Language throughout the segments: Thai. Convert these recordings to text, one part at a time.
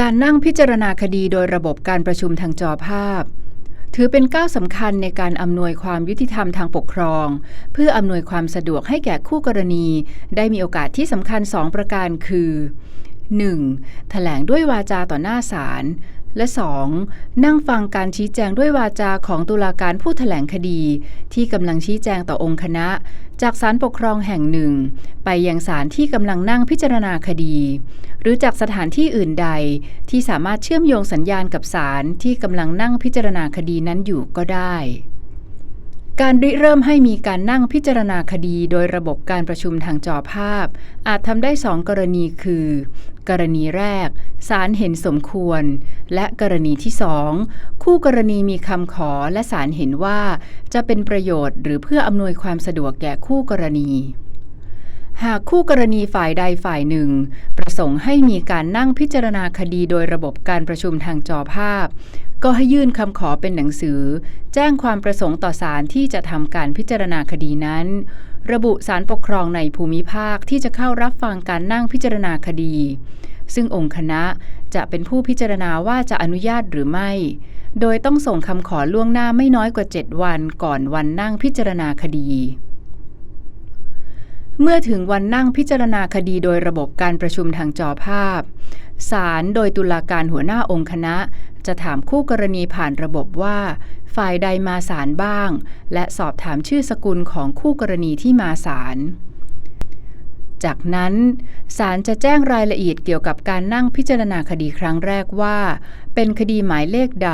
การนั่งพิจารณาคดีโดยระบบการประชุมทางจอภาพ ถือเป็นก้าวสำคัญในการอำนวยความยุติธรรมทางปกครอง เพื่ออำนวยความสะดวกให้แก่คู่กรณี ได้มีโอกาสที่สำคัญ 2 ประการคือ 1. แถลงด้วยวาจาต่อหน้าศาล และ 2. นั่งฟังการชี้แจงด้วยวาจาของตุลาการผู้แถลงคดี ที่กำลังชี้แจงต่อองค์คณะ จากศาลปกครองแห่งหนึ่ง ไปยังศาลที่กำลังนั่งพิจารณาคดี หรือจากสถานที่อื่นใด ที่สามารถเชื่อมโยงสัญญาณกับศาลที่กำลังนั่งพิจารณาคดีนั้นอยู่ก็ได้การริเริ่มให้มีการนั่งพิจารณาคดีโดยระบบการประชุมทางจอภาพ อาจทำได้สองกรณีคือ กรณีแรก ศาลเห็นสมควร และกรณีที่สองคู่กรณีมีคำขอและศาลเห็นว่า จะเป็นประโยชน์หรือเพื่ออำนวยความสะดวกแก่คู่กรณีหากคู่กรณีฝ่ายใดฝ่ายหนึ่ง ประสงค์ให้มีการนั่งพิจารณาคดีโดยระบบการประชุมทางจอภาพ ก็ให้ยื่นคำขอเป็นหนังสือ แจ้งความประสงค์ต่อศาลที่จะทำการพิจารณาคดีนั้น ระบุศาลปกครองในภูมิภาคที่จะเข้ารับฟังการนั่งพิจารณาคดี ซึ่งองค์คณะจะเป็นผู้พิจารณาว่าจะอนุญาตหรือไม่ โดยต้องส่งคำขอล่วงหน้าไม่น้อยกว่า 7 วันก่อนวันนั่งพิจารณาคดี เมื่อถึงวันนั่งพิจารณาคดีโดยระบบการประชุมทางจอภาพศาลโดยตุลาการหัวหน้าองค์คณะ จะถามคู่กรณีผ่านระบบว่า ฝ่ายใดมาศาลบ้าง และสอบถามชื่อสกุลของคู่กรณีที่มาศาลจากนั้นศาลจะแจ้งรายละเอียดเกี่ยวกับการนั่งพิจารณาคดีครั้งแรกว่า เป็นคดีหมายเลขใด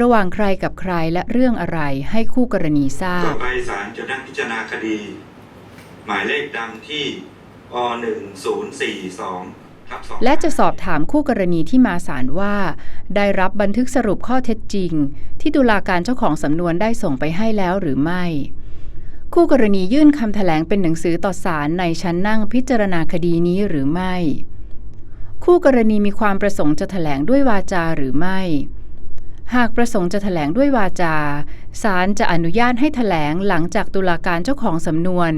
ระหว่างใครกับใครและเรื่องอะไรให้คู่กรณีทราบ ต่อไปศาลจะนั่งพิจารณาคดี หมายเลขดังที่อ1042 และจะสอบถามคู่กรณีที่มาศาลว่า ได้รับบันทึกสรุปข้อเท็จจริง ที่ตุลาการเจ้าของสำนวนได้ส่งไปให้แล้วหรือไม่ คู่กรณียื่นคำแถลงเป็นหนังสือต่อศาลในชั้นนั่งพิจารณาคดีนี้หรือไม่ คู่กรณีมีความประสงค์จะแถลงด้วยวาจาหรือไม่หากประสงค์จะแถลงด้วยวาจา ศาลจะอนุญาตให้แถลงหลังจากตุลาการเจ้าของสำนวน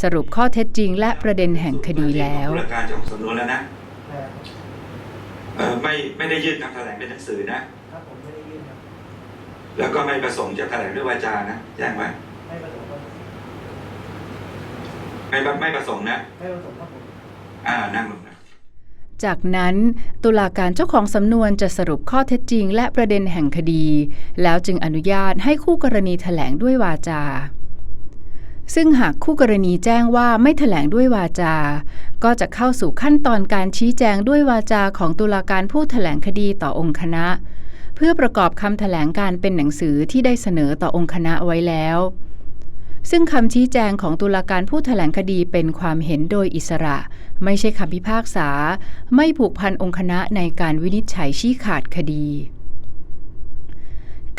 สรุปข้อเท็จจริงและประเด็นแห่งคดีแล้วตุลาการเจ้าของสำนวนแล้วนะเออ ไม่ไม่ได้ยื่นคำแถลงเป็นหนังสือนะครับผมไม่ได้ยื่นครับแล้วก็ไม่ประสงค์จะแถลงด้วยวาจานะแจ้งไว้ไม่ประสงค์ครับไม่ไม่ประสงค์นะไม่ประสงค์ครับผมอ่านั่งลงนะจากนั้นตุลาการเจ้าของสำนวนจะสรุปข้อเท็จจริง และประเด็นแห่งคดี แล้วจึงอนุญาตให้คู่กรณีแถลงด้วยวาจา ซึ่งหากคู่กรณีแจ้งว่าไม่แถลงด้วยวาจา ก็จะเข้าสู่ขั้นตอนการชี้แจงด้วยวาจาของตุลาการผู้แถลงคดีต่อองค์คณะ เพื่อประกอบคำแถลงการเป็นหนังสือที่ได้เสนอต่อองค์คณะไว้แล้ว ซึ่งคำชี้แจงของตุลาการผู้แถลงคดีเป็นความเห็นโดยอิสระ ไม่ใช่คำพิพากษา ไม่ผูกพันองค์คณะในการวินิจฉัยชี้ขาดคดี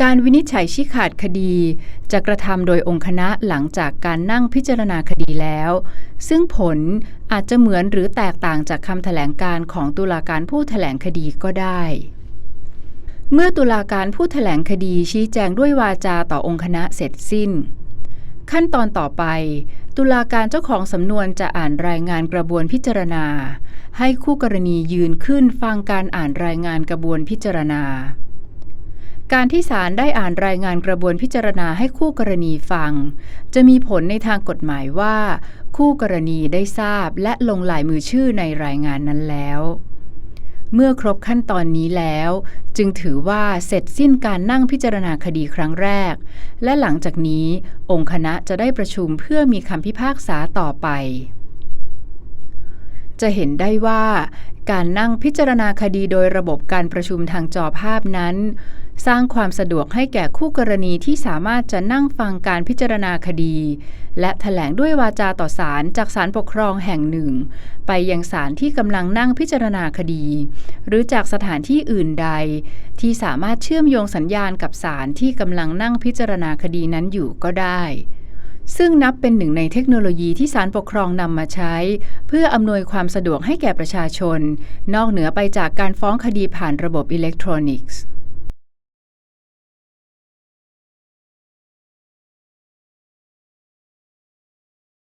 การวินิจฉัยชี้ขาดคดี จะกระทำโดยองค์คณะหลังจากการนั่งพิจารณาคดีแล้ว ซึ่งผลอาจจะเหมือนหรือแตกต่างจากคำแถลงการของตุลาการผู้แถลงคดีก็ได้ เมื่อตุลาการผู้แถลงคดีชี้แจงด้วยวาจาต่อองค์คณะเสร็จสิ้น ขั้นตอนต่อไป ตุลาการเจ้าของสำนวนจะอ่านรายงานกระบวนพิจารณา ให้คู่กรณียืนขึ้นฟังการอ่านรายงานกระบวนพิจารณา การที่ศาลได้อ่านรายงานกระบวนพิจารณาให้คู่กรณีฟัง จะมีผลในทางกฎหมายว่า คู่กรณีได้ทราบและลงลายมือชื่อในรายงานนั้นแล้ว เมื่อครบขั้นตอนนี้แล้ว จึงถือว่าเสร็จสิ้นการนั่งพิจารณาคดีครั้งแรก และหลังจากนี้ องค์คณะจะได้ประชุมเพื่อมีคำพิพากษาต่อไป จะเห็นได้ว่า การนั่งพิจารณาคดีโดยระบบการประชุมทางจอภาพนั้น สร้างความสะดวกให้แก่คู่กรณีที่สามารถจะนั่งฟังการพิจารณาคดี และแถลงด้วยวาจาต่อศาลจากศาลปกครองแห่งหนึ่ง ไปยังศาลที่กำลังนั่งพิจารณาคดี หรือจากสถานที่อื่นใด ที่สามารถเชื่อมโยงสัญญาณกับศาลที่กำลังนั่งพิจารณาคดีนั้นอยู่ก็ได้ซึ่งนับเป็นหนึ่งในเทคโนโลยีที่ศาลปกครองนำมาใช้ เพื่ออำนวยความสะดวกให้แก่ประชาชน นอกเหนือไปจากการฟ้องคดีผ่านระบบอิเล็กทรอนิกส์